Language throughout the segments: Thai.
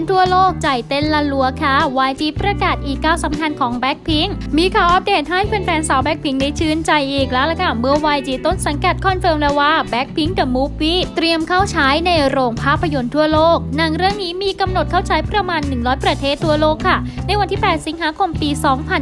นๆ ทั่วโลกใจเต้นละลัวค่ะ YG ประกาศอีกก้าวสำคัญของ Blackpink มีข่าวอัปเดตให้แฟนๆสาว Blackpink ได้ชื่นใจอีกแล้วล่ะค่ะเมื่อ YG ต้นสังกัดคอนเฟิร์มแล้วว่า Blackpink The Movie เตรียมเข้าฉายในโรงภาพยนตร์ทั่วโลกหนังเรื่องนี้มีกำหนดเข้าฉายประมาณ 100 ประเทศทั่วโลกค่ะ ในวันที่ 8 สิงหาคมปี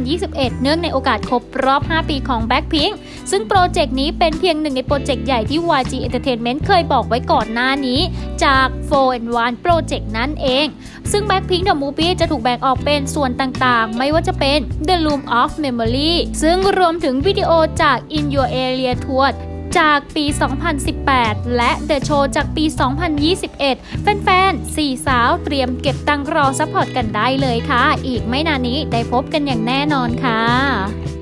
2021 เนื่องในโอกาสครบรอบ 5 ปีของ Blackpink ซึ่งโปรเจกต์นี้เป็นเพียงหนึ่งในโปรเจกต์ใหญ่ที่ YG Entertainment เคยบอกไว้ก่อนหน้านี้ จาก4 and 1 Project นั่นเองซึ่ง Blackpink The Movie จะถูกแบ่งออกเป็นส่วนต่างๆ ไม่ว่าจะเป็น The Room of Memory ซึ่งรวมถึงวิดีโอจาก In Your Area Tour จากปี 2018 และ The Show จากปี 2021 แฟนๆสี่สาวเตรียมเก็บตังรอซัพพอร์ตกันได้เลยค่ะ อีกไม่นานนี้ได้พบกันอย่างแน่นอนค่ะ